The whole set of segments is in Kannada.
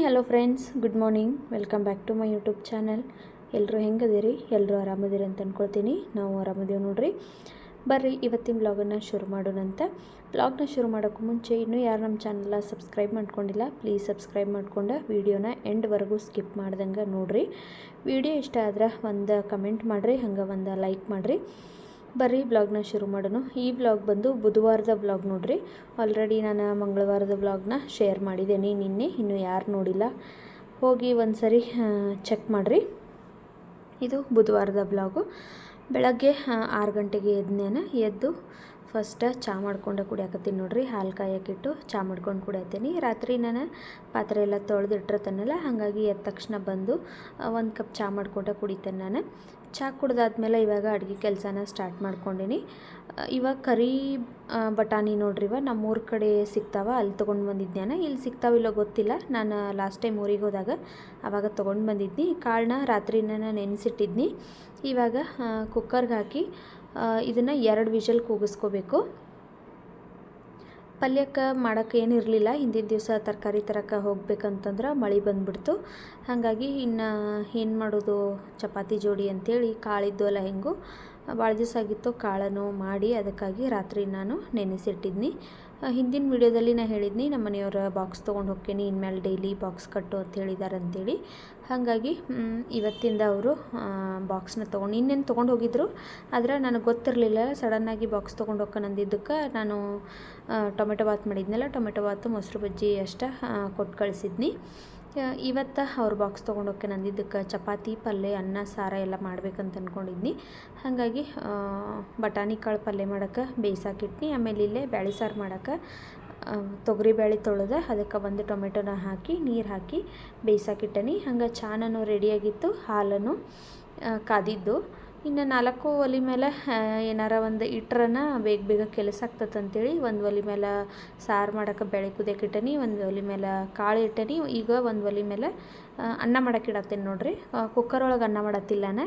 Hi hello friends, good morning. Welcome back to my YouTube channel. ಎಲ್ಲರೂ ಹೆಂಗದಿರಿ? ಎಲ್ಲರೂ ಆರಾಮದಿರಿ ಅಂತ ಅಂದ್ಕೊಳ್ತೀನಿ ನಾವು ಆರಾಮದೇವು ನೋಡ್ರಿ. ಬರ್ರಿ, ಇವತ್ತಿನ ಬ್ಲಾಗನ್ನು ಶುರು ಮಾಡೋಣಂತೆ ಬ್ಲಾಗ್ನ ಶುರು ಮಾಡೋಕ್ಕೂ ಮುಂಚೆ ಇನ್ನೂ ಯಾರು ನಮ್ಮ ಚಾನಲ್ನ ಸಬ್ಸ್ಕ್ರೈಬ್ ಮಾಡ್ಕೊಂಡಿಲ್ಲ ಪ್ಲೀಸ್ ಸಬ್ಸ್ಕ್ರೈಬ್ ಮಾಡ್ಕೊಂಡು ವಿಡಿಯೋನ ಎಂಡ್ವರೆಗೂ ಸ್ಕಿಪ್ ಮಾಡ್ದಂಗೆ ನೋಡಿರಿ. ವಿಡಿಯೋ ಇಷ್ಟ ಆದ್ರೆ ಒಂದು ಕಮೆಂಟ್ ಮಾಡಿರಿ, ಹಂಗೆ ಒಂದು ಲೈಕ್ ಮಾಡಿರಿ. ಬರ್ರಿ ಬ್ಲಾಗ್ನ ಶುರು ಮಾಡೋಣ. ಈ ಬ್ಲಾಗ್ ಬಂದು ಬುಧವಾರದ ಬ್ಲಾಗ್ ನೋಡ್ರಿ. ಆಲ್ರೆಡಿ ನಾನು ಮಂಗಳವಾರದ ಬ್ಲಾಗ್ನ ಶೇರ್ ಮಾಡಿದ್ದೇನೆ. ನಿನ್ನೆ, ಇನ್ನು ಯಾರು ನೋಡಿಲ್ಲ. ಹೋಗಿ ಒಂದು ಸರಿ ಚೆಕ್ ಮಾಡಿರಿ. ಇದು ಬುಧವಾರದ ಬ್ಲಾಗು ಬೆಳಗ್ಗೆ ಆರು ಗಂಟೆಗೆ ಎದ್ನೇನ ಎದ್ದು ಫಸ್ಟ್ ಚಹಾ ಮಾಡ್ಕೊಂಡು ಕುಡಿಯಾಕತ್ತೀನಿ ನೋಡ್ರಿ. ಹಾಲು ಕಾಯಕ್ಕಿಟ್ಟು ಚಹಾ ಮಾಡ್ಕೊಂಡು ಕುಡಿಯತ್ತೀನಿ. ರಾತ್ರಿ ನಾನು ಪಾತ್ರೆ ಎಲ್ಲ ತೊಳೆದಿಟ್ಟಿರ್ತಾನಲ್ಲ, ಹಾಗಾಗಿ ಎದ್ದ ತಕ್ಷಣ ಬಂದು ಒಂದು ಕಪ್ ಚಹಾ ಮಾಡ್ಕೊಂಡು ಕುಡಿತೇನೆ ನಾನು. ಚಹಾ ಕುಡ್ದಾದ್ಮೇಲೆ ಇವಾಗ ಅಡುಗೆ ಕೆಲಸನ ಸ್ಟಾರ್ಟ್ ಮಾಡ್ಕೊಂಡಿನಿ. ಇವಾಗ ಕರಿ ಬಟಾಣಿ ನೋಡ್ರಿ ಇವ, ನಮ್ಮೂರ ಕಡೆ ಸಿಗ್ತಾವ, ಅಲ್ಲಿ ತೊಗೊಂಡು ಬಂದಿದ್ದೇನೆ ಇಲ್ಲಿ ಸಿಗ್ತಾವಿಲ್ಲೋ ಗೊತ್ತಿಲ್ಲ. ನಾನು ಲಾಸ್ಟ್ ಟೈಮ್ ಊರಿಗೆ ಹೋದಾಗ ಆವಾಗ ತೊಗೊಂಡು ಬಂದಿದ್ನಿ. ಕಾಳನ್ನ ರಾತ್ರಿನ ನಾನು ನೆನೆಸಿಟ್ಟಿದ್ನಿ. ಇವಾಗ ಕುಕ್ಕರ್ಗೆ ಹಾಕಿ ಇದನ್ನು ಎರಡು ವಿಷಲ್ ಕೂಗಿಸ್ಕೋಬೇಕು. ಪಲ್ಯಕ್ಕೆ ಮಾಡೋಕ್ಕೆ ಏನಿರಲಿಲ್ಲ ಹಿಂದಿನ ದಿವಸ ತರಕಾರಿ ತರಕ್ಕೆ ಹೋಗ್ಬೇಕಂತಂದ್ರೆ ಮಳೆ ಬಂದುಬಿಡ್ತು. ಹಾಗಾಗಿ ಇನ್ನು ಏನು ಮಾಡೋದು, ಚಪಾತಿ ಜೋಡಿ ಅಂಥೇಳಿ ಕಾಳಿದ್ದು ಅಲ್ಲ ಹೆಂಗು ಭಾಳ ದಿವಸ ಆಗಿತ್ತು ಕಾಳನ್ನು ಮಾಡಿ ಅದಕ್ಕಾಗಿ ರಾತ್ರಿ ನಾನು ನೆನೆಸಿಟ್ಟಿದ್ನಿ. ಹಿಂದಿನ ವಿಡಿಯೋದಲ್ಲಿ ನಾನು ಹೇಳಿದ್ನಿ, ನಮ್ಮ ಮನೆಯವರ ಬಾಕ್ಸ್ ತೊಗೊಂಡು ಹೋಗ್ತೀನಿ ಇನ್ಮೇಲೆ ಡೈಲಿ ಬಾಕ್ಸ್ ಕಟ್ಟು ಅಂತ ಹೇಳಿದ್ದಾರೆ ಅಂತೇಳಿ. ಹಾಗಾಗಿ ಇವತ್ತಿಂದ ಅವರು ಬಾಕ್ಸ್ನ ತೊಗೊಂಡು, ಇನ್ನೇನು ತೊಗೊಂಡು ಹೋಗಿದ್ರು, ಆದರೆ ನನಗೆ ಗೊತ್ತಿರಲಿಲ್ಲ. ಸಡನ್ನಾಗಿ ಬಾಕ್ಸ್ ತೊಗೊಂಡು ಹೋಗ್ಕನಂದಿದ್ದಕ್ಕೆ ನಾನು ಟೊಮೆಟೊ ಬಾತ್ ಮಾಡಿದ್ನಲ್ಲ, ಟೊಮೆಟೊ ಬಾತು, ಮೊಸರು ಬಜ್ಜಿ ಅಷ್ಟ ಕೊಟ್ಟು ಕಳಿಸಿದ್ನಿ. ಇವತ್ತು ಅವ್ರ ಬಾಕ್ಸ್ ತೊಗೊಂಡೋಕೆ ನಂದಿದ್ದಕ್ಕೆ ಚಪಾತಿ ಪಲ್ಯ ಅನ್ನ, ಸಾರ ಎಲ್ಲ ಮಾಡ್ಬೇಕಂತ ಅಂದ್ಕೊಂಡಿದ್ನಿ ಹಾಗಾಗಿ ಬಟಾಣಿ ಕಾಳು ಪಲ್ಯ ಮಾಡೋಕ್ಕೆ ಬೇಯಿಸಾಕಿಟ್ನಿ ಆಮೇಲೆ ಇಲ್ಲೇ ಬ್ಯಾಳಿ ಸಾರು ಮಾಡೋಕ್ಕೆ ತೊಗರಿ ಬೇಳೆ ತೊಳೆದ, ಅದಕ್ಕೆ ಒಂದು ಟೊಮೆಟೊನ ಹಾಕಿ, ನೀರು ಹಾಕಿ ಬೇಯಿಸಾಕಿಟ್ಟನಿ ಹಂಗೆ ಚಾನೂ ರೆಡಿಯಾಗಿತ್ತು ಹಾಲನ್ನು ಕಾದಿದ್ದು. ಇನ್ನು ನಾಲ್ಕು ಒಲೆ ಮೇಲೆ ಏನಾರ ಒಂದು ಇಟ್ರನ ಬೇಗ ಬೇಗ ಕೆಲಸ ಆಗ್ತದೆ ಅಂತೇಳಿ ಒಂದು ಒಲೆ ಮೇಲೆ ಸಾರು ಮಾಡೋಕೆ ಬೆಳೆ ಕುದಿಯಕ್ಕೆ ಇಟ್ಟನಿ, ಒಂದು ಒಲೆ ಮೇಲೆ ಕಾಳು ಇಟ್ಟನಿ. ಈಗ ಒಂದು ಒಲೆ ಮೇಲೆ ಅನ್ನ ಮಾಡಕ್ಕೆ ಇಡತ್ತೇನೆ ನೋಡಿರಿ. ಕುಕ್ಕರ್ ಒಳಗೆ ಅನ್ನ ಮಾಡತ್ತಿಲ್ಲನ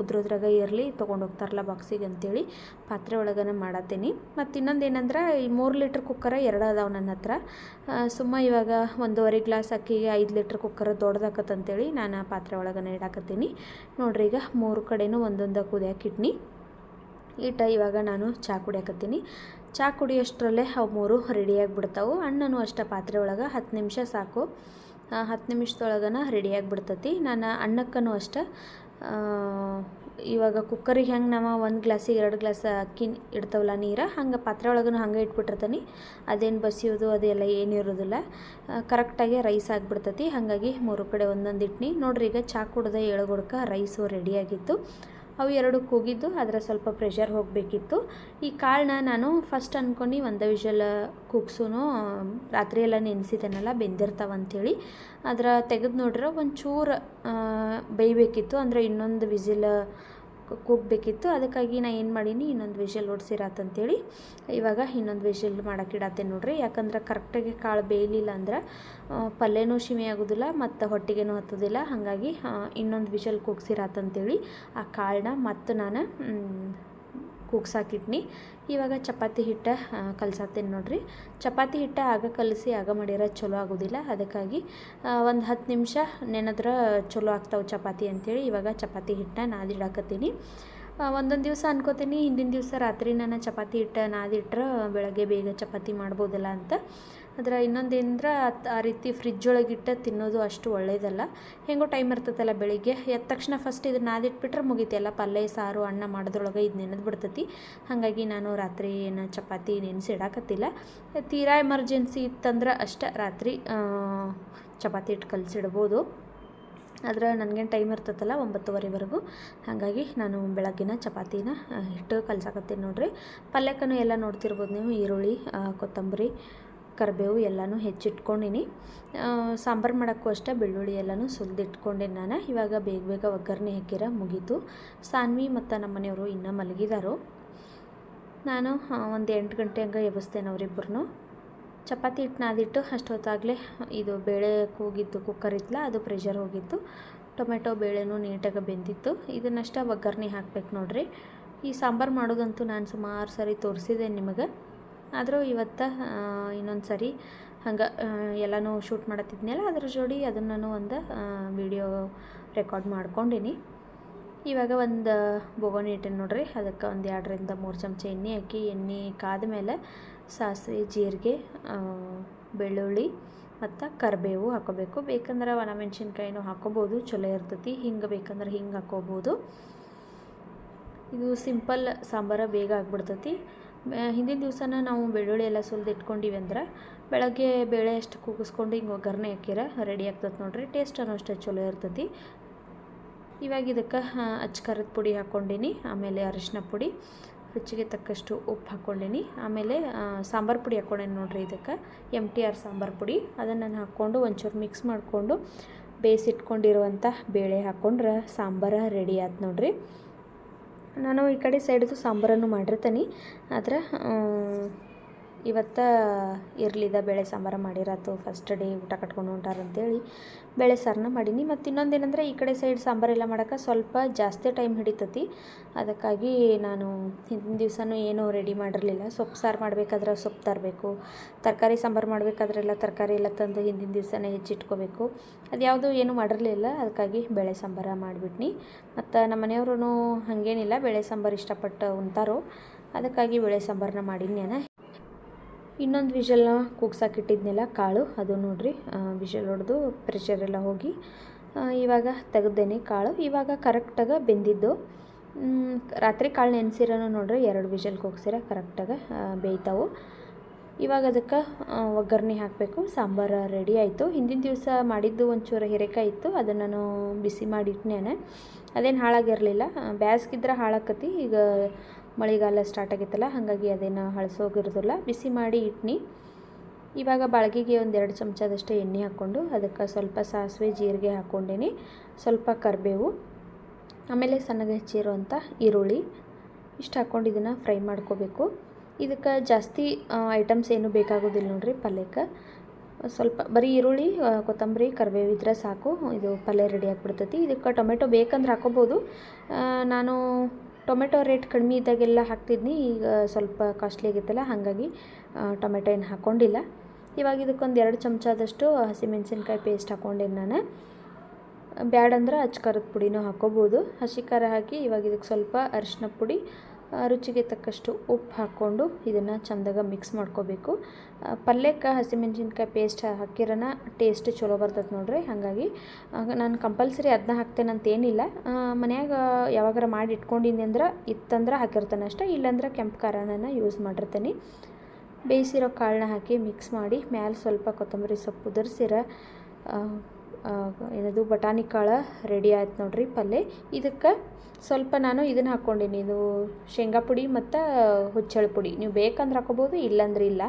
ಉದ್ರದ್ರಾಗ ಇರಲಿ, ತೊಗೊಂಡು ಹೋಗ್ತಾರಲ್ಲ ಬಾಕ್ಸಿಗೆ ಅಂತೇಳಿ ಪಾತ್ರೆ ಒಳಗನ ಮಾಡತ್ತೀನಿ. ಮತ್ತು ಇನ್ನೊಂದು ಏನಂದ್ರೆ, ಈ ಮೂರು ಲೀಟ್ರ್ ಕುಕ್ಕರ ಎರಡು ಅದಾವೆ ನನ್ನ ಹತ್ರ. ಸುಮ್ಮ ಇವಾಗ ಒಂದೂವರೆ ಗ್ಲಾಸ್ ಅಕ್ಕಿಗೆ ಐದು ಲೀಟ್ರ್ ಕುಕ್ಕರ್ ದೊಡ್ಡದಾಕತ್ತಂತೇಳಿ ನಾನು ಪಾತ್ರೆ ಒಳಗನೆ ಇಡಾಕತ್ತೀನಿ. ನೋಡಿರಿ ಈಗ ಮೂರು ಕಡೆನೂ ಒಂದೊಂದು ಕುದಿಯಕ್ಕೆ ಕಿಡ್ನಿ ಈಟ ಇವಾಗ ನಾನು ಚಹಾ ಕುಡಿಯಕತ್ತೀನಿ. ಚಾ ಕುಡಿಯೋಷ್ಟರಲ್ಲೇ ಅವು ಮೂರು ರೆಡಿಯಾಗಿ ಬಿಡ್ತಾವೆ ಹಣ್ಣು ಅಷ್ಟೇ ಪಾತ್ರೆ ಒಳಗೆ, ಹತ್ತು ನಿಮಿಷ ಸಾಕು. ಹತ್ತು ನಿಮಿಷದೊಳಗನ ರೆಡಿಯಾಗಿ ಬಿಡ್ತತಿ ನಾನು ಅನ್ನಕ್ಕೂ ಅಷ್ಟ. ಇವಾಗ ಕುಕ್ಕರಿಗೆ ಹೆಂಗೆ ನಾವು ಒಂದು ಗ್ಲಾಸಿಗೆ ಎರಡು ಗ್ಲಾಸ್ ಅಕ್ಕಿ ಇಡ್ತವಲ್ಲ ನೀರು, ಹಂಗೆ ಪಾತ್ರೆ ಒಳಗೂ ಹಂಗೆ ಇಟ್ಬಿಟ್ಟಿರ್ತೀನಿ. ಅದೇನು ಬಸಿಯೋದು, ಅದೆಲ್ಲ ಏನು ಇರೋದಿಲ್ಲ. ಕರೆಕ್ಟಾಗಿ ರೈಸ್ ಆಗಿಬಿಡ್ತತಿ. ಹಾಗಾಗಿ ಮೂರು ಕಡೆ ಒಂದೊಂದು ಇಟ್ನಿ. ನೋಡ್ರಿ, ಈಗ ಚಾ ಕುಡ್ದೆ ಏಳುಗೊಡ್ಕ ರೈಸು ರೆಡಿಯಾಗಿತ್ತು ಅವು ಎರಡು ಕೂಗಿದ್ದು ಅದರ ಸ್ವಲ್ಪ ಪ್ರೆಷರ್ ಹೋಗಬೇಕಿತ್ತು. ಈ ಕಾಳನ್ನ ನಾನು ಫಸ್ಟ್ ಅಂದ್ಕೊಂಡು ಒಂದು ವಿಷಲ್ ಕೂಗ್ಸೂ ರಾತ್ರಿ ಎಲ್ಲ ನೆನೆಸಿದ್ದೇನಲ್ಲ ಬೆಂದಿರ್ತಾವ ಅಂಥೇಳಿ ಅದರ ತೆಗೆದು ನೋಡ್ರೆ ಒಂಚೂರು ಬೇಯಬೇಕಿತ್ತು. ಅಂದರೆ ಇನ್ನೊಂದು ವಿಸಿಲ್ ಕೂಗಬೇಕಿತ್ತು. ಅದಕ್ಕಾಗಿ ನಾ ಏನು ಮಾಡೀನಿ, ಇನ್ನೊಂದು ವಿಷಲ್ ಓಡಿಸಿರಾತಂತೇಳಿ ಇವಾಗ ಇನ್ನೊಂದು ವಿಷಲ್ ಮಾಡೋಕ್ಕಿಡತ್ತೆ ನೋಡ್ರಿ. ಯಾಕಂದ್ರೆ ಕರೆಕ್ಟಾಗಿ ಕಾಳು ಬೇಯಲಿಲ್ಲ ಅಂದ್ರೆ ಪಲ್ಯನೂ ಶಿಮೆ ಆಗೋದಿಲ್ಲ, ಮತ್ತು ಹೊಟ್ಟೆಗೇನೂ ಹತ್ತೋದಿಲ್ಲ. ಹಾಗಾಗಿ ಇನ್ನೊಂದು ವಿಷಲ್ ಕುಗ್ಸಿರತ್ತಂತೇಳಿ ಆ ಕಾಳನ್ನ ಮತ್ತು ನಾನು ಕೂಗ್ಸಾಕಿಟ್ನಿ. ಇವಾಗ ಚಪಾತಿ ಹಿಟ್ಟು ಕಲ್ಸಾತೇನೆ ನೋಡ್ರಿ. ಚಪಾತಿ ಹಿಟ್ಟು ಆಗ ಕಲಸಿ ಆಗ ಮಾಡಿರೋ ಚಲೋ ಆಗೋದಿಲ್ಲ. ಅದಕ್ಕಾಗಿ ಒಂದು ಹತ್ತು ನಿಮಿಷ ನೆನೆದ್ರೆ ಚಲೋ ಆಗ್ತಾವೆ ಚಪಾತಿ ಅಂಥೇಳಿ ಇವಾಗ ಚಪಾತಿ ಹಿಟ್ಟನ್ನ ನಾದಿಡಾಕತ್ತೀನಿ. ಒಂದೊಂದು ದಿವಸ ಅನ್ಕೋತೀನಿ, ಹಿಂದಿನ ದಿವಸ ರಾತ್ರಿ ನಾನು ಚಪಾತಿ ಹಿಟ್ಟು ನಾದಿಟ್ರೆ ಬೆಳಗ್ಗೆ ಬೇಗ ಚಪಾತಿ ಮಾಡ್ಬೋದಲ್ಲ ಅಂತ. ಅದರ ಇನ್ನೊಂದು ಏನಂದ್ರೆ ಆ ರೀತಿ ಫ್ರಿಜ್ ಒಳಗಿಟ್ಟು ತಿನ್ನೋದು ಅಷ್ಟು ಒಳ್ಳೇದಲ್ಲ. ಹೆಂಗೋ ಟೈಮ್ ಇರ್ತೈತಲ್ಲ ಬೆಳಿಗ್ಗೆ ಎದ್ದ ತಕ್ಷಣ ಫಸ್ಟ್ ಇದನ್ನ ನಾದಿಟ್ಬಿಟ್ರೆ ಮುಗಿತೆಲ್ಲ ಪಲ್ಯ, ಸಾರು, ಅನ್ನ ಮಾಡೋದ್ರೊಳಗೆ ಇದು ನೆನೆದು ಬಿಡ್ತೈತಿ. ಹಾಗಾಗಿ ನಾನು ರಾತ್ರಿ ಏನು ಚಪಾತಿ ನೆನೆಸಿ ಇಡಾಕತ್ತಿಲ್ಲ ತೀರಾ ಎಮರ್ಜೆನ್ಸಿ ಇತ್ತಂದ್ರೆ ಅಷ್ಟೇ ರಾತ್ರಿ ಚಪಾತಿ ಹಿಟ್ಟು ಕಲಸಿಡ್ಬೋದು. ಆದ್ರೆ ನನಗೇನು ಟೈಮ್ ಇರ್ತೈತಲ್ಲ ಒಂಬತ್ತುವರೆವರೆಗೂ. ಹಾಗಾಗಿ ನಾನು ಬೆಳಗ್ಗಿನ ಚಪಾತಿನ ಹಿಟ್ಟು ಕಲ್ಸಾಕತ್ತೀನಿ ನೋಡಿರಿ. ಪಲ್ಯಕ್ಕೂ ಎಲ್ಲ ನೋಡ್ತಿರ್ಬೋದು ನೀವು, ಈರುಳ್ಳಿ ಕೊತ್ತಂಬರಿ, ಕರಿಬೇವು ಎಲ್ಲನೂ ಹೆಚ್ಚಿಟ್ಕೊಂಡಿನಿ. ಸಾಂಬಾರು ಮಾಡೋಕ್ಕೂ ಅಷ್ಟೇ, ಬೆಳ್ಳುಳ್ಳಿ ಎಲ್ಲನೂ ಸುಲಿದಿಟ್ಕೊಂಡಿನಿ ನಾನು. ಇವಾಗ ಬೇಗ ಬೇಗ ಒಗ್ಗರಣೆ ಹಾಕಿರ ಮುಗೀತು. ಸಾನ್ವಿ ಮತ್ತು ನಮ್ಮ ಮನೆಯವರು ಇನ್ನೂ ಮಲಗಿದಾರು. ನಾನು ಒಂದು ಎಂಟು ಗಂಟೆ ಹಂಗೆ ಎಬ್ಬಿಸ್ತೇನೆ ಅವರಿಬ್ಬರನ್ನು ಚಪಾತಿ ಹಿಟ್ಟು ನಾದಿಟ್ಟು ಅಷ್ಟೊತ್ತಾಗಲೇ ಇದು ಬೇಳೆ ಕೂಗಿದ್ದು ಕುಕ್ಕರ್ ಇತ್ತಲ್ಲ ಅದು ಪ್ರೆಷರ್ ಹೋಗಿತ್ತು. ಟೊಮೆಟೊ ಬೇಳೆನೂ ನೀಟಾಗಿ ಬೆಂದಿತ್ತು. ಇದನ್ನಷ್ಟೇ ಒಗ್ಗರಣೆ ಹಾಕ್ಬೇಕು ನೋಡ್ರಿ. ಈ ಸಾಂಬಾರು ಮಾಡೋದಂತೂ ನಾನು ಸುಮಾರು ಸರಿ ತೋರಿಸಿದೆ ನಿಮಗೆ. ಆದರೂ ಇವತ್ತು ಇನ್ನೊಂದು ಸರಿ ಹಂಗೆ ಎಲ್ಲನೂ ಶೂಟ್ ಮಾಡತ್ತಿದ್ನಲ್ಲ, ಅದ್ರ ಜೋಡಿ ಅದನ್ನು ಒಂದು ವಿಡಿಯೋ ರೆಕಾರ್ಡ್ ಮಾಡ್ಕೊಂಡಿನಿ. ಇವಾಗ ಒಂದು ಬೊಗೋಣಿ ಇಟ್ಟೆ ನೋಡ್ರಿ, ಅದಕ್ಕೆ ಒಂದು ಎರಡರಿಂದ ಮೂರು ಚಮಚ ಎಣ್ಣೆ ಹಾಕಿ, ಎಣ್ಣೆ ಕಾದ ಮೇಲೆ ಸಾಸಿವೆ ಜೀರಿಗೆ ಬೆಳ್ಳುಳ್ಳಿ ಮತ್ತು ಕರಿಬೇವು ಹಾಕೋಬೇಕು. ಬೇಕಂದ್ರೆ ಒಣಮೆಣ್ಸಿನ್ಕಾಯಿನೂ ಹಾಕೋಬೋದು, ಚಲೋ ಇರ್ತೈತಿ. ಹಿಂಗೆ ಬೇಕಂದ್ರೆ ಹಿಂಗೆ ಹಾಕೋಬೋದು. ಇದು ಸಿಂಪಲ್ ಸಾಂಬಾರ ಬೇಗ ಆಗ್ಬಿಡ್ತೈತಿ. ಹಿಂದಿನ ದಿವಸನ ನಾವು ಬೆಳ್ಳುಳ್ಳಿ ಎಲ್ಲ ಸುಲಿದು ಇಟ್ಕೊಂಡಿವಿ ಅಂದ್ರೆ ಬೆಳಗ್ಗೆ ಬೇಳೆ ಅಷ್ಟು ಕೂಗಿಸ್ಕೊಂಡು ಹಿಂಗೆ ಒಗ್ಗರಣೆ ಹಾಕಿರ ರೆಡಿ ಆಗ್ತದೆ ಟೇಸ್ಟ್ ಅನ್ನೋ ಅಷ್ಟೇ ಚಲೋ ಇರ್ತೈತಿ. ಇವಾಗ ಇದಕ್ಕೆ ಅಚ್ಕಾರದ ಪುಡಿ ಹಾಕ್ಕೊಂಡಿನಿ ಆಮೇಲೆ ಅರಿಶಿನ ಪುಡಿ. ರುಚಿಗೆ ತಕ್ಕಷ್ಟು ಉಪ್ಪು ಹಾಕ್ಕೊಂಡೀನಿ. ಆಮೇಲೆ ಸಾಂಬಾರು ಪುಡಿ ಹಾಕ್ಕೊಂಡೇನಿ ನೋಡಿರಿ ಇದಕ್ಕೆ. ಎಂ ಟಿ ಆರ್ ಸಾಂಬಾರು ಪುಡಿ. ಅದನ್ನು ನಾನು ಹಾಕ್ಕೊಂಡು ಒಂಚೂರು ಮಿಕ್ಸ್ ಮಾಡಿಕೊಂಡು ಬೇಯಿಸಿಟ್ಕೊಂಡಿರುವಂಥ ಬೇಳೆ ಹಾಕ್ಕೊಂಡ್ರೆ ಸಾಂಬಾರು ರೆಡಿ ಆಯ್ತು ನೋಡಿರಿ. ನಾನು ಈ ಕಡೆ ಸೈಡ್ದು ಸಾಂಬಾರನ್ನು ಮಾಡಿರ್ತೀನಿ. ಆದ್ರೆ ಇವತ್ತು ಇರ್ಲಿದ ಬೇಳೆ ಸಾಂಬಾರು ಮಾಡಿರತ್ತು ಫಸ್ಟ್ ಡೇ ಊಟ ಕಟ್ಕೊಂಡು ಹೊಂಟಾರಂತೇಳಿ ಬೇಳೆ ಸಾರನ್ನ ಮಾಡೀನಿ. ಮತ್ತು ಇನ್ನೊಂದೇನೆಂದ್ರೆ ಈ ಕಡೆ ಸೈಡ್ ಸಾಂಬಾರೆಲ್ಲ ಮಾಡೋಕೆ ಸ್ವಲ್ಪ ಜಾಸ್ತಿ ಟೈಮ್ ಹಿಡಿತತಿ. ಅದಕ್ಕಾಗಿ ನಾನು ಹಿಂದಿನ ದಿವಸನೂ ಏನೂ ರೆಡಿ ಮಾಡಿರಲಿಲ್ಲ. ಸೊಪ್ಪು ಸಾರು ಮಾಡಬೇಕಾದ್ರೆ ಸೊಪ್ಪು ತರಬೇಕು. ತರಕಾರಿ ಸಾಂಬಾರು ಮಾಡಬೇಕಾದ್ರೆಲ್ಲ ತರಕಾರಿ ಎಲ್ಲ ತಂದು ಹಿಂದಿನ ದಿವಸನೇ ಹೆಚ್ಚಿಟ್ಕೋಬೇಕು. ಅದು ಯಾವುದೂ ಏನೂ ಮಾಡಿರಲಿಲ್ಲ. ಅದಕ್ಕಾಗಿ ಬೇಳೆ ಸಾಂಬಾರು ಮಾಡಿಬಿಟ್ನಿ. ಮತ್ತು ನಮ್ಮ ಮನೆಯವ್ರೂ ಹಾಗೇನಿಲ್ಲ. ಬೇಳೆ ಸಾಂಬಾರು ಇಷ್ಟಪಟ್ಟು ಉಣ್ತಾರೋ ಅದಕ್ಕಾಗಿ ಬೇಳೆ ಸಾಂಬಾರನ್ನ ಮಾಡೀನಿ ನಾನು. ಇನ್ನೊಂದು ವಿಷಲ್ನ ಕೂಗ್ಸಾಕಿಟ್ಟಿದ್ನೆಲ್ಲ ಕಾಳು, ಅದು ನೋಡಿರಿ. ವಿಷಲ್ ಹೊಡೆದು ಪ್ರೆಷರ್ ಎಲ್ಲ ಹೋಗಿ ಇವಾಗ ತೆಗೆದೇನೆ ಕಾಳು. ಇವಾಗ ಕರೆಕ್ಟಾಗಿ ಬೆಂದಿದ್ದು. ರಾತ್ರಿ ಕಾಳು ನೆನೆಸಿರೋನು ನೋಡ್ರಿ, ಎರಡು ವಿಷಲ್ ಕೂಗ್ಸಿರ ಕರೆಕ್ಟಾಗ ಬೇಯ್ತಾವು. ಇವಾಗ ಅದಕ್ಕೆ ಒಗ್ಗರಣೆ ಹಾಕಬೇಕು, ಸಾಂಬಾರು ರೆಡಿ ಆಯಿತು. ಹಿಂದಿನ ದಿವಸ ಮಾಡಿದ್ದು ಒಂಚೂರು ಹಿರೇಕಾಯಿ ಇತ್ತು, ಅದನ್ನು ನಾನು ಬಿಸಿ ಮಾಡಿಟ್ನೇನೆ ಅದೇನು ಹಾಳಾಗಿರಲಿಲ್ಲ. ಬ್ಯಾಸ್ಗಿದ್ರೆ ಹಾಳಾಕತಿ. ಈಗ ಮಳೆಗಾಲ ಸ್ಟಾರ್ಟ್ ಆಗಿತ್ತಲ್ಲ, ಹಾಗಾಗಿ ಅದೇನು ಹಳಸೋಗಿರೋದಿಲ್ಲ. ಬಿಸಿ ಮಾಡಿ ಇಟ್ನಿ. ಇವಾಗ ಬಾಳ್ಗಿಗೆ ಎರಡು ಚಮಚದಷ್ಟು ಎಣ್ಣೆ ಹಾಕ್ಕೊಂಡು, ಅದಕ್ಕೆ ಸ್ವಲ್ಪ ಸಾಸಿವೆ, ಜೀರಿಗೆ ಹಾಕ್ಕೊಂಡೇನಿ. ಸ್ವಲ್ಪ ಕರಿಬೇವು, ಆಮೇಲೆ ಸಣ್ಣಗೆ ಹೆಚ್ಚಿರುವಂಥ ಈರುಳ್ಳಿ. ಇಷ್ಟು ಹಾಕ್ಕೊಂಡು ಇದನ್ನು ಫ್ರೈ ಮಾಡ್ಕೋಬೇಕು. ಇದಕ್ಕೆ ಜಾಸ್ತಿ ಐಟಮ್ಸ್ ಏನೂ ಬೇಕಾಗೋದಿಲ್ಲ ನೋಡಿರಿ ಪಲ್ಯಕ್ಕೆ. ಸ್ವಲ್ಪ ಬರೀ ಈರುಳ್ಳಿ ಕೊತ್ತಂಬರಿ, ಕರಿಬೇವು ಇದ್ರೆ ಸಾಕು. ಇದು ಪಲ್ಯ ರೆಡಿ ಆಗಿಬಿಡ್ತೈತಿ. ಇದಕ್ಕೆ ಟೊಮೆಟೊ ಬೇಕಂದ್ರೆ ಹಾಕೋಬೋದು. ನಾನು ಟೊಮೆಟೊ ರೇಟ್ ಕಡಿಮೆ ಇದ್ದಾಗೆಲ್ಲ ಹಾಕ್ತಿದ್ನಿ, ಈಗ ಸ್ವಲ್ಪ ಕಾಸ್ಟ್ಲಿ ಆಗಿತ್ತಲ್ಲ, ಹಾಗಾಗಿ ಟೊಮೆಟೊ ಏನು ಹಾಕ್ಕೊಂಡಿಲ್ಲ ಇವಾಗ ಇದಕ್ಕೊಂದು ಎರಡು ಚಮಚದಷ್ಟು ಹಸಿಮೆಣ್ಸಿನ್ಕಾಯಿ ಪೇಸ್ಟ್ ಹಾಕ್ಕೊಂಡೇನಿ ನಾನು. ಬ್ಯಾಡಂದ್ರೆ ಅಚ್ಕಾರದ ಪುಡಿನೂ ಹಾಕ್ಕೋಬೋದು ಹಸಿ ಖಾರ ಹಾಕಿ ಇವಾಗ ಇದಕ್ಕೆ ಸ್ವಲ್ಪ ಅರಿಶಿನ ಪುಡಿ ರುಚಿಗೆ ತಕ್ಕಷ್ಟು ಉಪ್ಪು ಹಾಕ್ಕೊಂಡು ಇದನ್ನು ಚೆಂದಾಗ ಮಿಕ್ಸ್ ಮಾಡ್ಕೋಬೇಕು. ಪಲ್ಯಕ್ಕೆ ಹಸಿಮೆಣ್ಸಿನ್ಕಾಯಿ ಪೇಸ್ಟ್ ಹಾಕಿರೋಣ ಟೇಸ್ಟ್ ಚಲೋ ಬರ್ತದೆ ನೋಡ್ರಿ, ಹಾಗಾಗಿ ನಾನು ಕಂಪಲ್ಸರಿ ಅದನ್ನ ಹಾಕ್ತೇನೆ ಅಂತೇನಿಲ್ಲ ಮನ್ಯಾಗ ಯಾವಾಗಾರ ಮಾಡಿ ಇಟ್ಕೊಂಡಿನಿ ಅಂದ್ರೆ ಇತ್ತಂದ್ರೆ ಹಾಕಿರ್ತೇನೆ ಅಷ್ಟೇ, ಇಲ್ಲಾಂದ್ರೆ ಕೆಂಪು ಖಾರನ ಯೂಸ್ ಮಾಡಿರ್ತೇನೆ. ಬೇಯಿಸಿರೋ ಕಾಳನ್ನ ಹಾಕಿ ಮಿಕ್ಸ್ ಮಾಡಿ, ಮ್ಯಾಲೆ ಸ್ವಲ್ಪ ಕೊತ್ತಂಬರಿ ಸೊಪ್ಪು ಉದುರ್ಸಿರ ಏನದು, ಬಟಾಣಿ ಕಾಳು ರೆಡಿ ಆಯ್ತು ನೋಡ್ರಿ ಪಲ್ಯ ಇದಕ್ಕೆ ಸ್ವಲ್ಪ ನಾನು ಇದನ್ನು ಹಾಕ್ಕೊಂಡಿನಿ. ಇದು ಶೇಂಗಾ ಪುಡಿ ಮತ್ತು ಹುಚ್ಚಳ ಪುಡಿ. ನೀವು ಬೇಕಂದ್ರೆ ಹಾಕೋಬೋದು, ಇಲ್ಲಂದ್ರೆ ಇಲ್ಲ.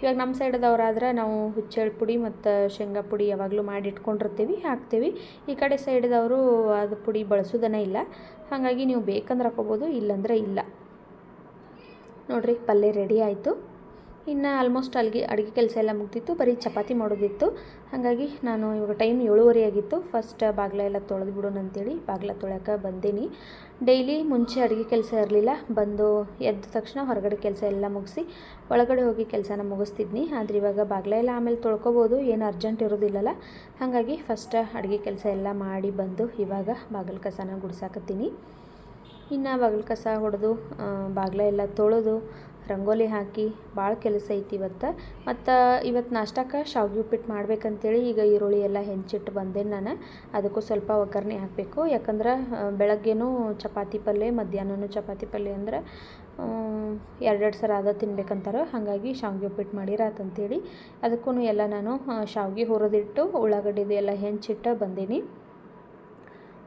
ಇವಾಗ ನಮ್ಮ ಸೈಡ್ದವರಾದ್ರೆ ನಾವು ಹುಚ್ಚಳ ಪುಡಿ ಮತ್ತು ಶೇಂಗಾ ಪುಡಿ ಯಾವಾಗಲೂ ಮಾಡಿ ಇಟ್ಕೊಂಡಿರ್ತೀವಿ, ಹಾಕ್ತೀವಿ. ಈ ಕಡೆ ಸೈಡ್ದವರು ಅದು ಪುಡಿ ಬಳಸೋದನ್ನೇ ಇಲ್ಲ. ಹಾಗಾಗಿ ನೀವು ಬೇಕಂದ್ರೆ ಹಾಕೋಬೋದು, ಇಲ್ಲಂದ್ರೆ ಇಲ್ಲ. ನೋಡಿರಿ ಪಲ್ಯ ರೆಡಿ ಆಯಿತು. ಇನ್ನು ಆಲ್ಮೋಸ್ಟ್ ಅಲ್ಲಿಗೆ ಅಡುಗೆ ಕೆಲಸ ಎಲ್ಲ ಮುಗ್ದಿತ್ತು, ಬರೀ ಚಪಾತಿ ಮಾಡೋದಿತ್ತು. ಹಾಗಾಗಿ ನಾನು ಇವಾಗ ಟೈಮ್ ಏಳುವರೆ ಆಗಿತ್ತು. ಫಸ್ಟ್ ಬಾಗಿಲ ಎಲ್ಲ ತೊಳೆದು ಬಿಡೋಣ ಅಂತೇಳಿ ಬಾಗಿಲ ತೊಳೆಯೋಕೆ ಬಂದೀನಿ. ಡೈಲಿ ಮುಂಚೆ ಅಡುಗೆ ಕೆಲಸ ಇರಲಿಲ್ಲ. ಬಂದು ಎದ್ದ ತಕ್ಷಣ ಹೊರಗಡೆ ಕೆಲಸ ಎಲ್ಲ ಮುಗಿಸಿ ಒಳಗಡೆ ಹೋಗಿ ಕೆಲಸನ ಮುಗಿಸ್ತಿದ್ನಿ. ಆದರೆ ಇವಾಗ ಬಾಗಿಲ ಎಲ್ಲ ಆಮೇಲೆ ತೊಳ್ಕೊಬೋದು. ಏನು ಅರ್ಜೆಂಟ್ ಇರೋದಿಲ್ಲಲ್ಲ. ಹಾಗಾಗಿ ಫಸ್ಟ್ ಅಡುಗೆ ಕೆಲಸ ಎಲ್ಲ ಮಾಡಿ ಬಂದು ಇವಾಗ ಬಾಗಿಲು ಕಸನ ಗುಡ್ಸಾಕತ್ತೀನಿ. ಇನ್ನು ಬಾಗಿಲು ಕಸ ಹೊಡೆದು ಬಾಗಿಲ ಎಲ್ಲ ತೊಳೆದು ರಂಗೋಲಿ ಹಾಕಿ ಭಾಳ ಕೆಲಸ ಐತಿ ಇವತ್ತು. ಮತ್ತು ಇವತ್ತು ನಾಷ್ಟಕ್ಕೆ ಶಾವ್ಗೆ ಉಪ್ಪಿಟ್ಟು ಮಾಡ್ಬೇಕಂತೇಳಿ ಈಗ ಈರುಳ್ಳಿ ಎಲ್ಲ ಹೆಂಚಿಟ್ಟು ಬಂದೇನೆ ನಾನು ಅದಕ್ಕೂ ಸ್ವಲ್ಪ ಒಗ್ಗರಣೆ ಹಾಕಬೇಕು. ಯಾಕಂದ್ರೆ ಬೆಳಗ್ಗೆನೂ ಚಪಾತಿ ಪಲ್ಯ ಮಧ್ಯಾಹ್ನನೂ ಚಪಾತಿ ಪಲ್ಯ ಅಂದ್ರೆ ಎರಡೆರಡು ಸರ ಅದ ತಿನ್ಬೇಕಂತಾರೆ. ಹಾಗಾಗಿ ಶಾವ್ಗೆ ಉಪ್ಪಿಟ್ಟು ಮಾಡಿರಾತಂತೇಳಿ ಅದಕ್ಕೂ ಎಲ್ಲ ನಾನು ಶಾವ್ಗೆ ಹುರಿದಿಟ್ಟು ಉಳ್ಳಾಗಡ್ಡಿದು ಎಲ್ಲ ಹೆಂಚಿಟ್ಟು ಬಂದೀನಿ.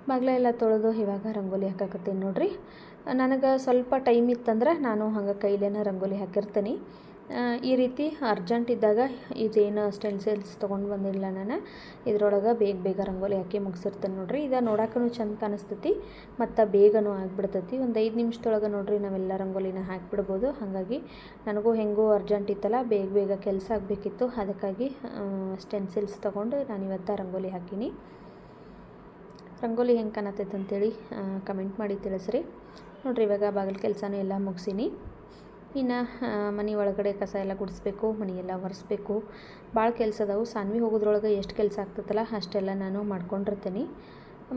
ಬಾಗಿಲ ಎಲ್ಲ ತೊಳೆದು ಇವಾಗ ರಂಗೋಲಿ ಹಾಕಾಕತ್ತೀನಿ ನೋಡ್ರಿ. ನನಗೆ ಸ್ವಲ್ಪ ಟೈಮ್ ಇತ್ತಂದ್ರೆ ನಾನು ಹಂಗೆ ಕೈಲೇನ ರಂಗೋಲಿ ಹಾಕಿರ್ತೀನಿ. ಈ ರೀತಿ ಅರ್ಜೆಂಟ್ ಇದ್ದಾಗ ಇದೇನು ಸ್ಟೆನ್ಸಿಲ್ಸ್ ತೊಗೊಂಡು ಬಂದಿಲ್ಲ ನಾನು. ಇದ್ರೊಳಗೆ ಬೇಗ ಬೇಗ ರಂಗೋಲಿ ಹಾಕಿ ಮುಗಿಸಿರ್ತೇನೆ ನೋಡ್ರಿ. ಇದು ನೋಡೋಕ್ಕೂ ಚಂದ ಕಾಣಿಸ್ತೈತಿ, ಮತ್ತು ಬೇಗನೂ ಆಗಿಬಿಡ್ತೈತಿ. ಒಂದು ಐದು ನಿಮಿಷದೊಳಗೆ ನೋಡ್ರಿ ನಾವೆಲ್ಲ ರಂಗೋಲಿನ ಹಾಕಿಬಿಡ್ಬೋದು. ಹಾಗಾಗಿ ನನಗೂ ಹೆಂಗೂ ಅರ್ಜೆಂಟ್ ಇತ್ತಲ್ಲ, ಬೇಗ ಬೇಗ ಕೆಲಸ ಆಗಬೇಕಿತ್ತು. ಅದಕ್ಕಾಗಿ ಸ್ಟೆನ್ಸಿಲ್ಸ್ ತೊಗೊಂಡು ನಾನು ಇವತ್ತು ರಂಗೋಲಿ ಹಾಕೀನಿ. ರಂಗೋಲಿ ಹೆಂಗೆ ಕಾಣತೈತೆ ಅಂತೇಳಿ ಕಮೆಂಟ್ ಮಾಡಿ ತಿಳಿಸ್ರಿ. ನೋಡಿರಿ, ಇವಾಗ ಬಾಗಿಲು ಕೆಲಸನೂ ಎಲ್ಲ ಮುಗಿಸೀನಿ. ಇನ್ನು ಮನೆ ಒಳಗಡೆ ಕಸ ಎಲ್ಲ ಗುಡಿಸ್ಬೇಕು ಮನೆಯೆಲ್ಲ ಒರೆಸ್ಬೇಕು. ಭಾಳ ಕೆಲಸ ಅದಾವು. ಸಾನ್ವಿ ಹೋಗೋದ್ರೊಳಗೆ ಎಷ್ಟು ಕೆಲಸ ಆಗ್ತದಲ್ಲ ಅಷ್ಟೆಲ್ಲ ನಾನು ಮಾಡ್ಕೊಂಡಿರ್ತೀನಿ.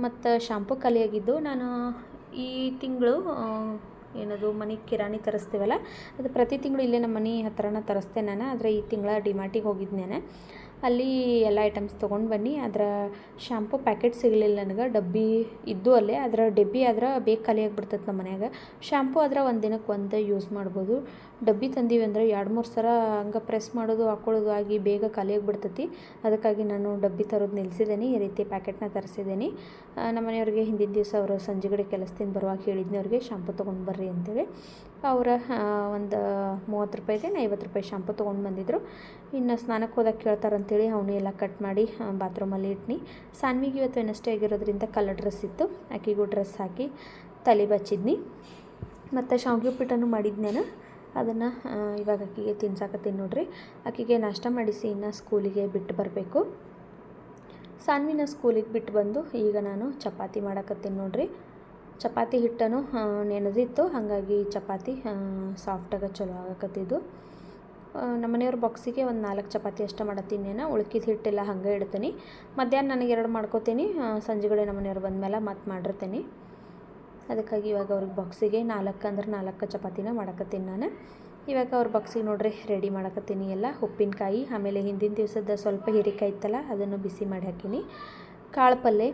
ಮತ್ತು ಶಾಂಪು ಖಾಲಿಯಾಗಿದ್ದು ನಾನು ಈ ತಿಂಗಳು ಏನದು, ಮನೆ ಕಿರಾಣಿ ತರಿಸ್ತೀವಲ್ಲ, ಅದು ಪ್ರತಿ ತಿಂಗಳು ಇಲ್ಲೇ ನಮ್ಮ ಮನೆ ಹತ್ರನ ತರಿಸ್ತೇನೆ ನಾನು. ಆದರೆ ಈ ತಿಂಗಳ ಡಿಮಾರ್ಟಿಗೆ ಹೋಗಿದ್ನೇನೆ ನಾನು ಅಲ್ಲಿ ಎಲ್ಲ ಐಟಮ್ಸ್ ತೊಗೊಂಡು ಬನ್ನಿ. ಅದರ ಶ್ಯಾಂಪು ಪ್ಯಾಕೆಟ್ ಸಿಗಲಿಲ್ಲ ನನಗೆ. ಡಬ್ಬಿ ಇದ್ದು ಅಲ್ಲೇ. ಅದರ ಡಬ್ಬಿ ಆದ್ರೆ ಬೇಗ ಖಾಲಿ ಆಗಿಬಿಡ್ತೈತೆ ನಮ್ಮ ಮನ್ಯಾಗ. ಶ್ಯಾಂಪು ಆದ್ರೆ ಒಂದು ದಿನಕ್ಕೆ ಒಂದು ಯೂಸ್ ಮಾಡ್ಬೋದು. ಡಬ್ಬಿ ತಂದೀವಿ ಅಂದರೆ ಎರಡು ಮೂರು ಸಲ ಹಂಗೆ ಪ್ರೆಸ್ ಮಾಡೋದು ಹಾಕ್ಕೊಳ್ಳೋದು ಆಗಿ ಬೇಗ ಖಾಲಿ ಬಿಡ್ತತಿ. ಅದಕ್ಕಾಗಿ ನಾನು ಡಬ್ಬಿ ತರೋದು ನಿಲ್ಲಿಸಿದ್ದೀನಿ ಈ ರೀತಿ ಪ್ಯಾಕೆಟ್ನ ತರಿಸಿದ್ದೀನಿ ನಮ್ಮ ಮನೆಯವ್ರಿಗೆ ಹಿಂದಿನ ದಿವಸ ಅವರು ಸಂಜೆಗಡೆ ಕೆಲಸದಿಂದ ಬರುವಾಗ ಹೇಳಿದ್ನಿ ಅವ್ರಿಗೆ, ಶಾಂಪು ತೊಗೊಂಡು ಬರ್ರಿ ಅಂತೇಳಿ. ಅವರ ಒಂದು ಮೂವತ್ತು ರೂಪಾಯಿಗೆ ಐವತ್ತು ರೂಪಾಯಿ ಶಾಂಪು ತೊಗೊಂಡು ಬಂದಿದ್ದರು ಇನ್ನು ಸ್ನಾನಕ್ಕೆ ಹೋದಾಗ ಕೇಳ್ತಾರಂತೇಳಿ ಅವನು ಎಲ್ಲ ಕಟ್ ಮಾಡಿ ಬಾತ್ರೂಮಲ್ಲಿ ಇಟ್ನಿ. ಸಾನ್ವಿಗೆ ಇವತ್ತು ವೆನಸ್ಟೇ ಆಗಿರೋದ್ರಿಂದ ಕಲರ್ ಡ್ರೆಸ್ ಇತ್ತು. ಆಕೆಗೂ ಡ್ರೆಸ್ ಹಾಕಿ ತಲೆ ಬಚ್ಚಿದ್ನಿ. ಮತ್ತು ಶಾವಿಗೆ ಉಪ್ಪಿಟ್ಟನ್ನು ಮಾಡಿದ್ನೇನು. ಅದನ್ನು ಇವಾಗ ಅಕ್ಕಿಗೆ ತಿನ್ಸಾಕತ್ತೀನಿ ನೋಡ್ರಿ. ಅಕ್ಕಿಗೆ ನಾಷ್ಟ ಮಾಡಿಸಿ ಇನ್ನು ಸ್ಕೂಲಿಗೆ ಬಿಟ್ಟು ಬರಬೇಕು. ಸಾನ್ವಿನ ಸ್ಕೂಲಿಗೆ ಬಿಟ್ಟು ಬಂದು ಈಗ ನಾನು ಚಪಾತಿ ಮಾಡಕತ್ತೀನಿ ನೋಡ್ರಿ. ಚಪಾತಿ ಹಿಟ್ಟನು ನೆನೆದಿತ್ತು. ಹಾಗಾಗಿ ಚಪಾತಿ ಸಾಫ್ಟಾಗ ಚಲೋ ಆಗಕತ್ತಿದ್ದು. ನಮ್ಮನೆಯವ್ರ ಬಾಕ್ಸಿಗೆ ಒಂದು ನಾಲ್ಕು ಚಪಾತಿ ಅಷ್ಟು ಮಾಡತ್ತೀನಿ ನಾನು. ಉಳ್ಕಿದ ಹಿಟ್ಟೆಲ್ಲ ಹಂಗೆ ಇಡ್ತೀನಿ. ಮಧ್ಯಾಹ್ನ ನನಗೆ ಎರಡು ಮಾಡ್ಕೋತೀನಿ. ಸಂಜೆಗಳೇ ನಮ್ಮನೆಯವ್ರು ಬಂದ ಮೇಲೆ ಮತ್ತೆ ಮಾಡಿರ್ತೀನಿ. ಅದಕ್ಕಾಗಿ ಇವಾಗ ಅವ್ರಿಗೆ ಬಾಕ್ಸಿಗೆ ನಾಲ್ಕು ಅಂದ್ರೆ ನಾಲ್ಕು ಚಪಾತಿನ ಮಾಡಕತ್ತೀನಿ ನಾನು. ಇವಾಗ ಅವ್ರ ಬಾಕ್ಸಿಗೆ ನೋಡ್ರಿ ರೆಡಿ ಮಾಡಕತ್ತೀನಿ ಎಲ್ಲ. ಉಪ್ಪಿನಕಾಯಿ, ಆಮೇಲೆ ಹಿಂದಿನ ದಿವಸದ ಸ್ವಲ್ಪ ಹೀರೆಕಾಯಿ ಇತ್ತಲ್ಲ, ಅದನ್ನು ಬಿಸಿ ಮಾಡಿ ಹಾಕೀನಿ. ಕಾಳು ಪಲ್ಯ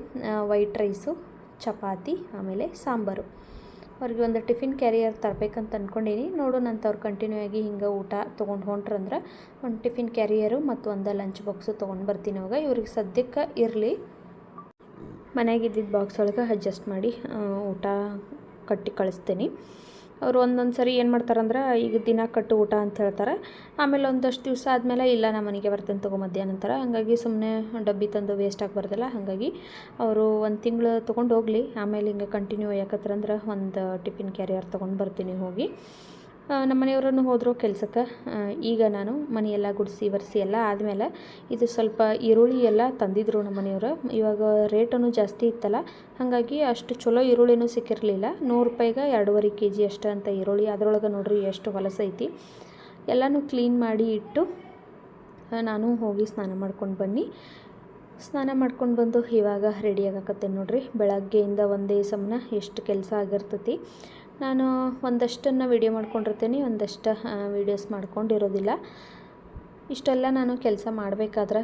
ವೈಟ್ ರೈಸು ಚಪಾತಿ, ಆಮೇಲೆ ಸಾಂಬಾರು. ಅವ್ರಿಗೆ ಒಂದು ಟಿಫಿನ್ ಕ್ಯಾರಿಯರ್ ತರಬೇಕಂತ ಅಂದ್ಕೊಂಡೀನಿ ನೋಡು ನಂತ ಅವ್ರು ಕಂಟಿನ್ಯೂ ಆಗಿ ಹಿಂಗೆ ಊಟ ತೊಗೊಂಡು ಹೊಂಟ್ರಂದ್ರೆ ಒಂದು ಟಿಫಿನ್ ಕ್ಯಾರಿಯರು ಮತ್ತು ಒಂದು ಲಂಚ್ ಬಾಕ್ಸು ತೊಗೊಂಡು ಬರ್ತೀನಿ ಅವಾಗ. ಇವ್ರಿಗೆ ಸದ್ಯಕ್ಕೆ ಇರಲಿ. ಮನೆಯಾಗಿದ್ದಿದ್ದು ಬಾಕ್ಸ್ ಒಳಗೆ ಅಡ್ಜಸ್ಟ್ ಮಾಡಿ ಊಟ ಕಟ್ಟಿ ಕಳಿಸ್ತೀನಿ. ಅವ್ರು ಒಂದೊಂದು ಸರಿ ಏನು ಮಾಡ್ತಾರಂದ್ರೆ, ಈಗ ದಿನ ಕಟ್ಟು ಊಟ ಅಂತ ಹೇಳ್ತಾರೆ. ಆಮೇಲೆ ಒಂದಷ್ಟು ದಿವಸ ಆದಮೇಲೆ ಇಲ್ಲ ನಮ್ಮ ಮನೆಗೆ ಬರ್ತೇನೆ ತಗೋ ಮಧ್ಯಾಹ್ನ ಅಂತಾರೆ. ಹಾಗಾಗಿ ಸುಮ್ಮನೆ ಡಬ್ಬಿ ತಂದು ವೇಸ್ಟ್ ಆಗಬಾರ್ದಲ್ಲ ಹಾಗಾಗಿ ಅವರು ಒಂದು ತಿಂಗಳು ತೊಗೊಂಡು ಹೋಗಲಿ. ಆಮೇಲೆ ಹಿಂಗೆ ಕಂಟಿನ್ಯೂ ಯಾಕತ್ರಂದ್ರೆ ಒಂದು ಟಿಫಿನ್ ಕ್ಯಾರಿಯರ್ ತೊಗೊಂಡು ಬರ್ತೀನಿ ಹೋಗಿ. ನಮ್ಮ ಮನೆಯವ್ರನ್ನು ಹೋದರು ಕೆಲಸಕ್ಕೆ ಈಗ ನಾನು ಮನೆಯೆಲ್ಲ ಗುಡಿಸಿ, ಒರೆಸಿ ಎಲ್ಲ ಆದಮೇಲೆ ಇದು ಸ್ವಲ್ಪ ಈರುಳ್ಳಿ ಎಲ್ಲ ತಂದಿದ್ರು ನಮ್ಮ ಮನೆಯವರು. ಇವಾಗ ರೇಟನ್ನು ಜಾಸ್ತಿ ಇತ್ತಲ್ಲ, ಹಾಗಾಗಿ ಅಷ್ಟು ಚಲೋ ಈರುಳ್ಳಿನೂ ಸಿಕ್ಕಿರಲಿಲ್ಲ. ನೂರು ರೂಪಾಯಿಗೆ ಎರಡೂವರೆ ಕೆ ಜಿ ಅಷ್ಟು ಅಂತ ಈರುಳ್ಳಿ. ಅದರೊಳಗೆ ನೋಡ್ರಿ ಎಷ್ಟು ಹೊಲಸೈತಿ ಎಲ್ಲನೂ ಕ್ಲೀನ್ ಮಾಡಿ ಇಟ್ಟು ನಾನು ಹೋಗಿ ಸ್ನಾನ ಮಾಡ್ಕೊಂಡು ಬನ್ನಿ. ಸ್ನಾನ ಮಾಡ್ಕೊಂಡು ಬಂದು ಇವಾಗ ರೆಡಿ ಆಗಕತ್ತೆ ನೋಡ್ರಿ. ಬೆಳಗ್ಗೆಯಿಂದ ಒಂದೇ ಸಮನ ಎಷ್ಟು ಕೆಲಸ ಆಗಿರ್ತೈತಿ. ನಾನು ಒಂದಷ್ಟನ್ನು ವೀಡಿಯೋ ಮಾಡ್ಕೊಂಡಿರ್ತೀನಿ, ಒಂದಷ್ಟು ವೀಡಿಯೋಸ್ ಮಾಡ್ಕೊಂಡಿರೋದಿಲ್ಲ. ಇಷ್ಟೆಲ್ಲ ನಾನು ಕೆಲಸ ಮಾಡಬೇಕಾದ್ರೆ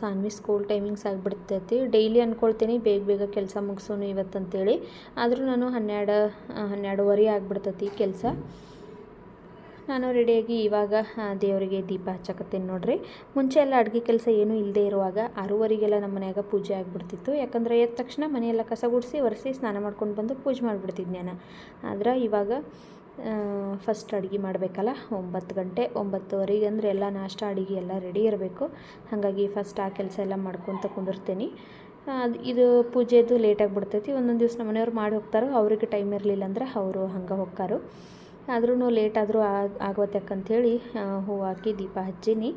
ಸಾನ್ವಿ ಸ್ಕೂಲ್ ಟೈಮಿಂಗ್ಸ್ ಆಗಿಬಿಡ್ತೈತಿ. ಡೈಲಿ ಅಂದ್ಕೊಳ್ತೀನಿ ಬೇಗ ಬೇಗ ಕೆಲಸ ಮುಗಿಸೋನು ಇವತ್ತಂತೇಳಿ. ಆದರೂ ನಾನು ಹನ್ನೆರಡು ಹನ್ನೆರಡುವರೆ ಆಗಿಬಿಡ್ತೈತಿ ಕೆಲಸ. ನಾನು ರೆಡಿಯಾಗಿ ಇವಾಗ ದೇವರಿಗೆ ದೀಪ ಹಚ್ಚಕತ್ತೇನೆ ನೋಡ್ರಿ. ಮುಂಚೆ ಎಲ್ಲ ಅಡುಗೆ ಕೆಲಸ ಏನೂ ಇಲ್ಲದೆ ಇರುವಾಗ ಆರೂವರೆಗೆಲ್ಲ ನಮ್ಮ ಮನೆಯಾಗ ಪೂಜೆ ಆಗಿಬಿಡ್ತಿತ್ತು. ಯಾಕಂದರೆ ಎದ್ದ ತಕ್ಷಣ ಮನೆಯೆಲ್ಲ ಕಸ ಗುಡಿಸಿ, ಒರೆಸಿ ಸ್ನಾನ ಮಾಡ್ಕೊಂಡು ಬಂದು ಪೂಜೆ ಮಾಡಿಬಿಡ್ತಿದ್ದೆ ನಾನು. ಆದ್ರೆ ಇವಾಗ ಫಸ್ಟ್ ಅಡುಗೆ ಮಾಡಬೇಕಲ್ಲ, ಒಂಬತ್ತು ಗಂಟೆ, ಒಂಬತ್ತುವರೆಗೆ ಅಂದರೆ ಎಲ್ಲ ನಾಷ್ಟ, ಅಡುಗೆ ಎಲ್ಲ ರೆಡಿ ಇರಬೇಕು. ಹಾಗಾಗಿ ಫಸ್ಟ್ ಆ ಕೆಲಸ ಎಲ್ಲ ಮಾಡ್ಕೊತ ಕುಂದಿರ್ತೀನಿ. ಅದು ಇದು ಪೂಜೆದು ಲೇಟಾಗಿ ಬಿಡ್ತೈತಿ ಒಂದೊಂದು ದಿವಸ ನಮ್ಮ ಮನೆಯವ್ರು ಮಾಡಿ ಹೋಗ್ತಾರೆ, ಅವ್ರಿಗೆ ಟೈಮ್ ಇರಲಿಲ್ಲ ಅಂದ್ರೆ ಅವರು ಹಂಗೆ ಹೋಗ್ತಾರೋ. ಆದ್ರೂ ಲೇಟ್ ಆದರೂ ಆಗೋತ್ಯಾಕಂಥೇಳಿ ಹೂವು ಹಾಕಿ ದೀಪ ಹಚ್ಚೀನಿ.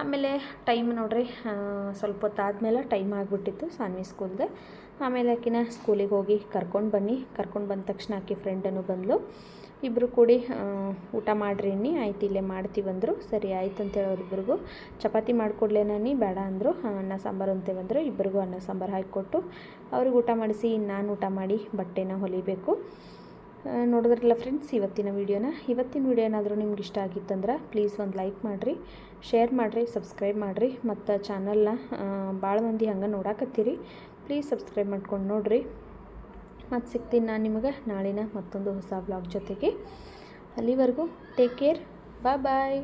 ಆಮೇಲೆ ಟೈಮ್ ನೋಡ್ರಿ ಸ್ವಲ್ಪ ಹೊತ್ತಾದ್ಮೇಲೆ ಟೈಮ್ ಆಗಿಬಿಟ್ಟಿತ್ತು ಸಾನ್ವಿ ಸ್ಕೂಲ್ದೆ ಆಮೇಲೆ ಆಕಿನ ಸ್ಕೂಲಿಗೆ ಹೋಗಿ ಕರ್ಕೊಂಡು ಬನ್ನಿ. ಕರ್ಕೊಂಡು ಬಂದ ತಕ್ಷಣ ಆಕಿ ಫ್ರೆಂಡನ್ನು ಬಂದಳು ಇಬ್ಬರು ಕೂಡಿ ಊಟ ಮಾಡ್ರಿ ನೀ ಆಯ್ತು ಇಲ್ಲೇ ಮಾಡ್ತೀವಂದರು ಸರಿ ಆಯ್ತು ಅಂತೇಳಿ ಅವ್ರಿಬ್ರಿಗೂ ಚಪಾತಿ ಮಾಡಿಕೊಡ್ಲೇನಿ ಬೇಡ ಅಂದರು. ಅನ್ನ ಸಾಂಬಾರು ಅಂತೇವಂದರು ಇಬ್ಬರಿಗೂ ಅನ್ನ ಸಾಂಬಾರು ಹಾಕಿಕೊಟ್ಟು, ಅವ್ರಿಗೆ ಊಟ ಮಾಡಿಸಿ ನಾನು ಊಟ ಮಾಡಿ ಬಟ್ಟೆನ ಹೊಲಿಬೇಕು. ನೋಡಿದ್ರಲ್ಲ ಫ್ರೆಂಡ್ಸ್ ಇವತ್ತಿನ ವೀಡಿಯೋನ ಇವತ್ತಿನ ವೀಡಿಯೋ ಏನಾದರೂ ನಿಮ್ಗೆ ಇಷ್ಟ ಆಗಿತ್ತಂದ್ರೆ ಪ್ಲೀಸ್ ಒಂದು ಲೈಕ್ ಮಾಡಿರಿ ಶೇರ್ ಮಾಡಿರಿ ಸಬ್ಸ್ಕ್ರೈಬ್ ಮಾಡಿರಿ, ಮತ್ತು ಚಾನಲ್ನ ಭಾಳ ಮಂದಿ ಹಂಗೆ ನೋಡಾಕತ್ತೀರಿ. ಪ್ಲೀಸ್ ಸಬ್ಸ್ಕ್ರೈಬ್ ಮಾಡ್ಕೊಂಡು ನೋಡಿರಿ. ಮತ್ತು ಸಿಗ್ತೀನಿ ನಾನು ನಿಮಗೆ ನಾಳಿನ ಮತ್ತೊಂದು ಹೊಸ ಬ್ಲಾಗ್ ಜೊತೆಗೆ. ಅಲ್ಲಿವರೆಗೂ ಟೇಕ್ ಕೇರ್ ಬಾಯ್ ಬಾಯ್